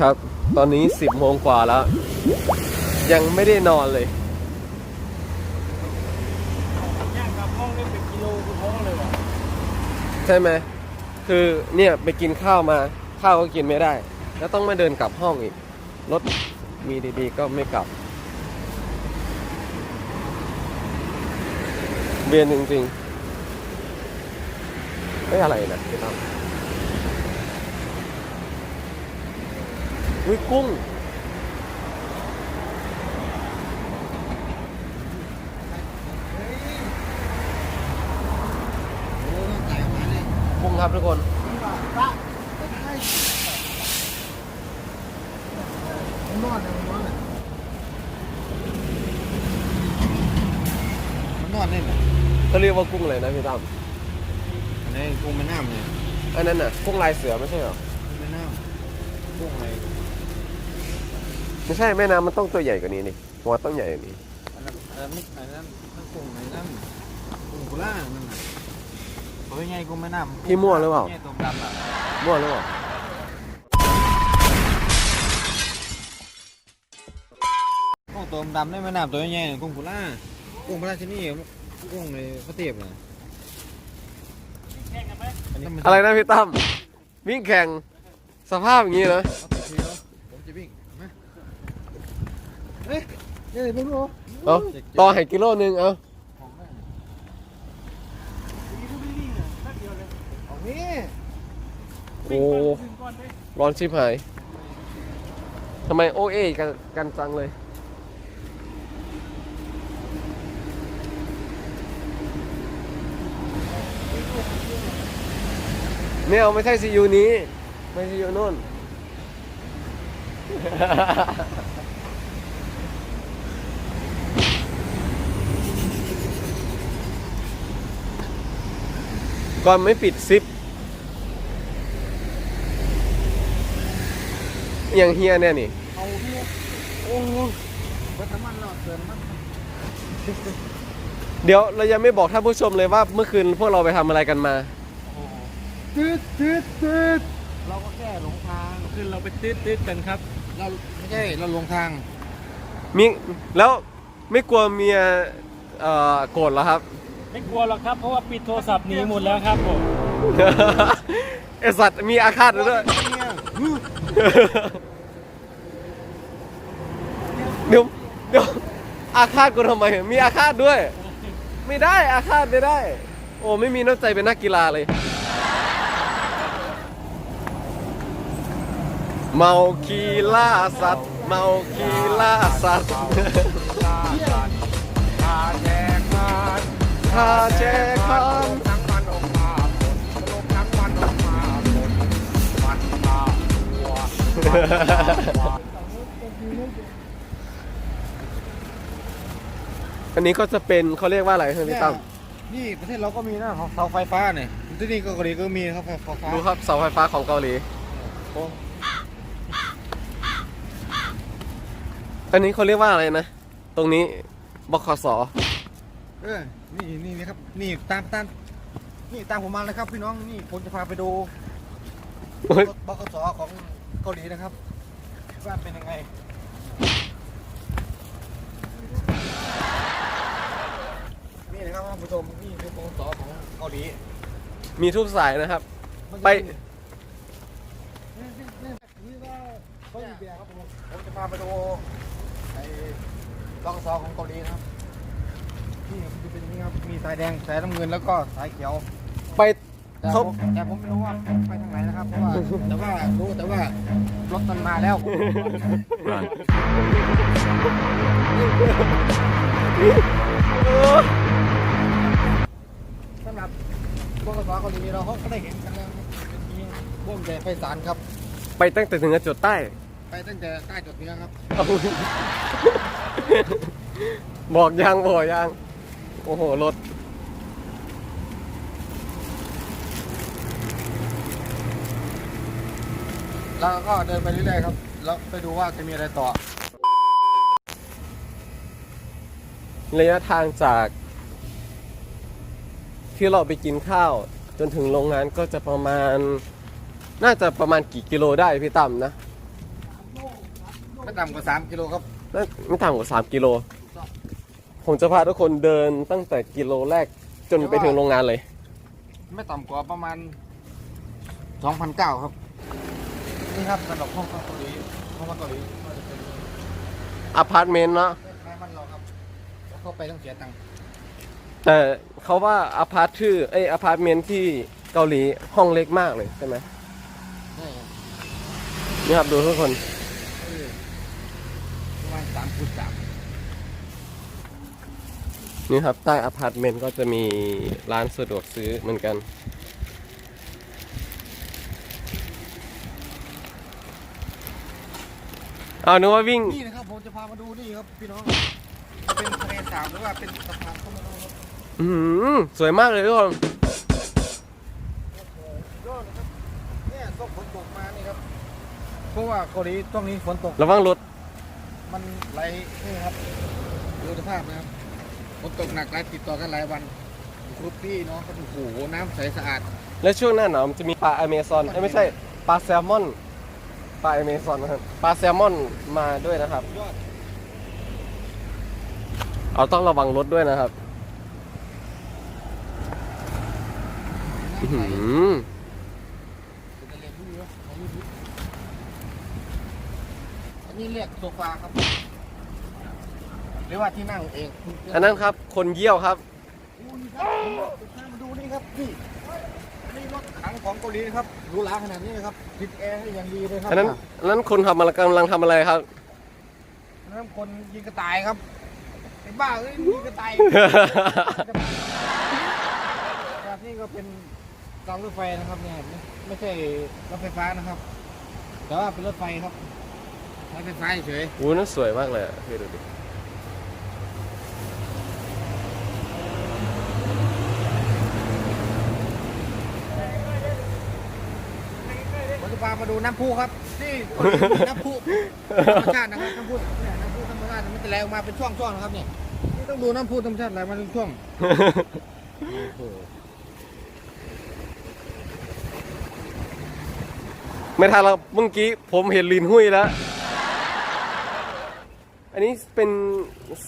ครับ ตอนนี้สิบโมงกว่าแล้ว ยังไม่ได้นอนเลยย่างกับห้องนี่เป็นกิโลคือท้องเลยว่ะใช่ไหมคือเนี่ยไปกินข้าวมาข้าวก็กินไม่ได้ แล้วต้องมาเดินกลับห้องอีก รถมีดีๆ ก็ไม่กลับ เบียนจริงๆไม่อะไรนะพี่ตั้มวิกุ้ง โอ้ต้องจ่ายมาเลยกุ้งครับทุกคนมันนอนนะมันนอนน่ะมันนอนเล่นน่ะเขาเรียกว่ากุ้งอะไรนะพี่ตั้มอันนี้กุ้งแม่น้ำเนี่ยอันนั้นน่ะกุ้งลายเสือไม่ใช่เหรอ กุ้งแม่น้ำกุ้งอะไร ไม่ใช่แม่น้ำมันต้องตัวใหญ่กว่านี้นี่หัวต้องใหญ่กว่านี้อันนั้นอันนั้นไม่อันนั้นนั่นกุ้งไหนนั่นกุ้งกุล่านั่นน่ะตัวใหญ่กุ้งแม่น้ำพี่มั่วหรือเปล่าใหญ่ตัวดำอะมั่วหรือเปล่ากุ้งตัวดำได้แม่น้ำตัวใหญ่ๆน่ะกุ้งกุล่ากุ้งพระราชินีกุ้งในพระเทพน่ะแข่งกันไหมอันนี้มันอะไรนะพี่ตั้มวิ่งแข่งสภาพอย่างนี้เหรอ เอาไปทีแล้วผมจะวิ่งมา เฮ้ยเดี๋ยวเพิ่งรู้เอาต่อให้กิโลหนึงเอาของแม่มีผู้วิ่งเนี่ยแป๊บเดียวเลยของนี่โอ้วิ่งก่อนถึงก่อนเลยร้อนชิบหายทำไมโอเอกันกันจังเลย ไม่เอาไม่ใช่ซียูนี้ ไม่ซียูนู่น ก่อนไม่ปิดซิปอย่างเฮียเนี่ยนี่ เอาพี่โอ้โหเบิดน้ำมันแล้วเติมน้ำมันเดี๋ยวเรายังไม่บอกท่านผู้ชมเลยว่าเมื่อคืนพวกเราไปทำอะไรกันมาตืดตืดตืดเราก็แค่หลงทางคือเราไปตืดตืดกันครับ เราไม่ใช่เราหลงทาง มีแล้วไม่กลัวเมียเอ่อโกรธเหรอครับ ไม่กลัวหรอกครับ เพราะว่าปิดโทรศัพท์หนีหมดแล้วครับผมไอสัตว์มีอาฆาตด้วยเดี๋ยวเดี๋ยวอาฆาตกูทำไม มีอาฆาตด้วย ไม่ได้อาฆาตไม่ได้ โอ้ไม่มีน้ำใจเป็นนักกีฬาเลย เมาคีล่าสัตว์ เมาคีล่าสัตว์ คาแจคันทั้งมันออกมาผลลมทั้งมันออกมาผลมันมาหัวอันนี้ก็จะเป็นเขาเรียกว่าอะไรครับพี่ตั้มนี่ประเทศเราก็มีนะเสาไฟฟ้าเนี่ยที่นี่ก็เกาหลีก็มีนะครับไฟฟ้าดูครับเสาไฟฟ้าของเกาหลีอันนี้เขาเรียกว่าอะไรนะ ตรงนี้บขสเออ นี่นี่นะครับ นี่ตามตามนี่ตามผมมาเลยครับ พี่น้องนี่ผมจะพาไปดูเฮ้ยรถบกสของเกาหลีนะครับว่าเป็นยังไงนี่นะครับท่านผู้ชมนี่คือบกสของเกาหลีมีทุกสายนะครับไป นี่นี่นี่นี่ว่าเขาอยู่เบียร์ครับผมผมจะพาไปดูไอ้บกสของเกาหลีนะครับ นี่มันจะเป็นอย่างนี้ครับ มีสายแดง สายน้ำเงิน แล้วก็สายเขียว ไปแต่เขาผมแต่ผมไม่รู้ว่าไปทางไหนนะครับ เพราะว่า แต่ว่ารู้แต่ว่ารถมันมาแล้ว สำหรับบกสเกาหลีเราเขาก็ได้เห็นกันแล้วครับเป็นมีวงใหญ่ไพศาลครับ ไปตั้งแต่ถึงจุดใต้ ไปตั้งแต่ใต้จดเหนือครับ บอกยังบอกยัง โอ้โห รถ แล้วก็เดินไปเรื่อยๆครับ แล้วไปดูว่าจะมีอะไรต่อ ระยะทางจาก ที่เราไปกินข้าว จนถึงโรงงานก็จะประมาณ น่าจะประมาณกี่กิโลได้พี่ตั้มนะ ไม่ต่ำกว่าสามกิโลครับ น่าไม่ต่ำกว่า 3 กิโล ผมจะพาทุกคนเดินตั้งแต่กิโลแรกจนไปถึงโรงงานเลย ไม่ต่ำกว่าประมาณสองพันเก้าครับ นี่ครับสำหรับห้องพักเกาหลีห้องพักเกาหลีก็จะเป็นอพาร์ตเมนต์เนาะแม่บ้านเราครับแล้วเข้าไปต้องเสียตังค์แต่เขาว่าอพาร์ตชื่อเอ้ยอพาร์ตเมนต์ที่เกาหลีห้องเล็กมากเลยใช่ไหมใช่ครับนี่ครับดูทุกคนเออประมาณสามคูณสาม นี่ครับ ใต้อพาร์ตเมนต์ก็จะมีร้านสะดวกซื้อเหมือนกัน เอานึกว่าวิ่ง นี่นะครับผมจะพามาดูนี่ครับพี่น้อง เป็นทะเลสาบหรือว่าเป็นสะพานเข้ามาดูครับอือสวยมากเลยทุกคนยอดนะครับเนี่ยตกฝนตกมานี่ครับ เพราะว่าเกาหลีช่วงนี้ฝนตก ระวังรถ มันไหลนี่ครับดูสภาพนะครับ ฝนตกหนักหลายติดต่อกันหลายวันทุกพี่น้องก็โอ้โหน้ำใสสะอาดและช่วงหน้าหนาวมันจะมีปลาอเมซอนเอ้ยไม่ใช่ปลาแซลมอนปลาอเมซอนนะครับปลาแซลมอนมาด้วยนะครับ ยอดเอาต้องระวังรถด้วยนะครับอื้อหือเป็นทะเลที่เยอะอันนี้เรียกโซฟาครับห รือว่าที่นั่งเองอันนั้นครับ คนเยี่ยวครับดูนี่ครับผมพามาดูนี่ครับนี่อันนี้รถถังของเกาหลีนะครับหรูหราขนาดนี้นะครับติดแอร์ให้อย่างดีเลยครัอันนั้นอันนั้นคนทำอะไรกำลังทำอะไรครับอันนั้นคนยิงกระต่ายครับไอ้บ้าเอ้ยยิงกระต่ายครับนี่ก็เป็นรางรถไฟนะครับเนี่ยไม่ไม่ใช่รถไฟฟ้านะครับ แต่ว่าเป็นรถไฟครับรถไฟฟ้าเฉยอู้นั่นสวยมากเลยอะพี่ดูดิ มามาดูน้ำพุครับ นี่น้ำพุธรรมชาตินะครับน้ำพุเนี่ยน้ำพุธรรมชาติมันจะไหลออกมาเป็นช่วงๆนะครับเนี่ยนี่ต้องดูน้ำพุธรรมชาติไหลมาเป็นช่วงไม่ทันแล้วเมื่อกี้ผมเห็นลินหุ้ยแล้ว อันนี้เป็น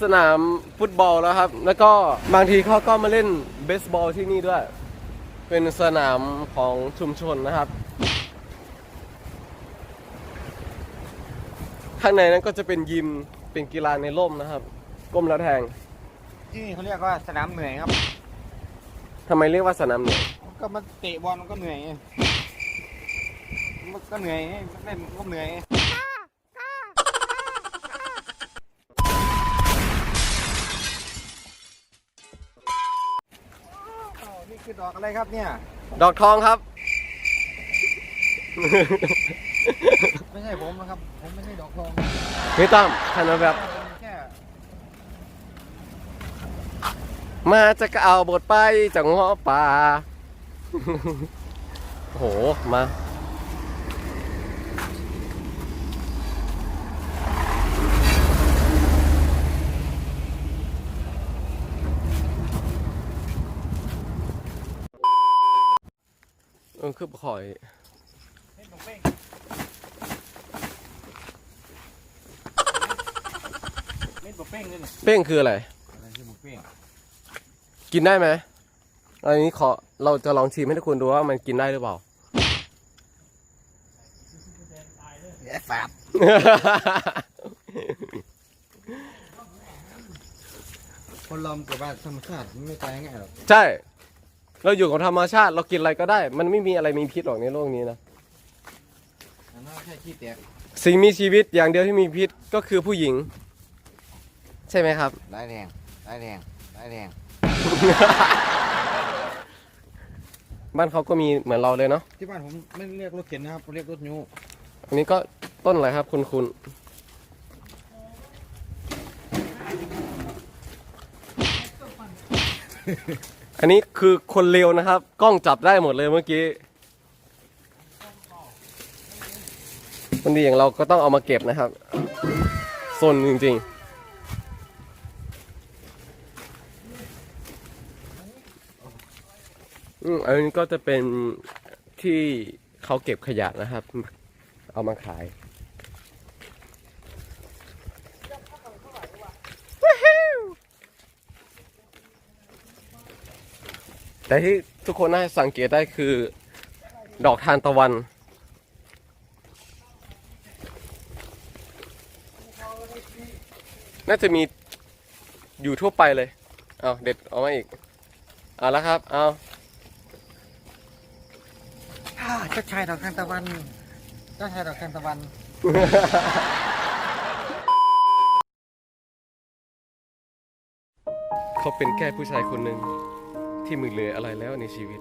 สนามฟุตบอลแล้วครับ แล้วก็บางทีเขาก็มาเล่นเบสบอลที่นี่ด้วย เป็นสนามของชุมชนนะครับ ข้างในนั้นก็จะเป็นยิมเป็นกีฬาในร่มนะครับ ก้มแล้วแทง ที่นี่เขาเรียกว่าสนามเหนื่อยครับ ทำไมเรียกว่าสนามเหนื่อยก็มันเตะบอลมันก็เหนื่อยไงมันก็เหนื่อยไงเล่นมันก็เหนื่อยไงอ้าวนี่คือดอกอะไรครับเนี่ย ดอกทองครับ ไม่ใช่ผมนะครับ ผมไม่ใช่ดอกทองไม่ต้องทันแบบเป็นแค่มาจะกเอาบทไปจากง้อป่า โอ้โห มา เออคือข่อย เล่นตรงเป้ง เล่นตัวเป้งเลยเนี่ยเป้งคืออะไร อะไรที่บุกเป้งกินได้ไหมอันนี้ขอเราจะลองชิมให้ทุกคนดูว่ามันกินได้หรือเปล่า แย่ฝาดคนเราเกิดมาธรรมชาติมันไม่ตายง่ายหรอกใช่ เราอยู่กับธรรมชาติเรากินอะไรก็ได้ มันไม่มีอะไรมีพิษหรอกในโลกนี้นะ อันนั้นแค่ขี้แตกสิ่งมีชีวิตอย่างเดียวที่มีพิษก็คือผู้หญิง ใช่ไหมครับ ร้ายแรงร้ายแรงร้ายแรงบ้านเขาก็มีเหมือนเราเลยเนาะที่บ้านผมไม่เรียกรถเข็นนะครับเรียกรถยูอันนี้ก็ต้นอะไรครับ คุณคุณอันนี้คือคนเร็วนะครับ กล้องจับได้หมดเลยเมื่อกี้คนดีอย่างเราก็ต้องเอามาเก็บนะครับซนจริงๆ อันนี้ก็จะเป็นที่เขาเก็บขยะนะครับ เอามาขายแต่ที่ทุกคนน่าสังเกตได้คือ ดอกทานตะวัน น่าจะมีอยู่ทั่วไปเลย เอาเด็ดออกมาอีก เอาละครับ เอา เจ้าชายดอกทานตะวัน เจ้าชายดอกทานตะวัน เขาเป็นแค่ผู้ชายคนหนึ่งที่มือเหลืออะไรแล้วในชีวิต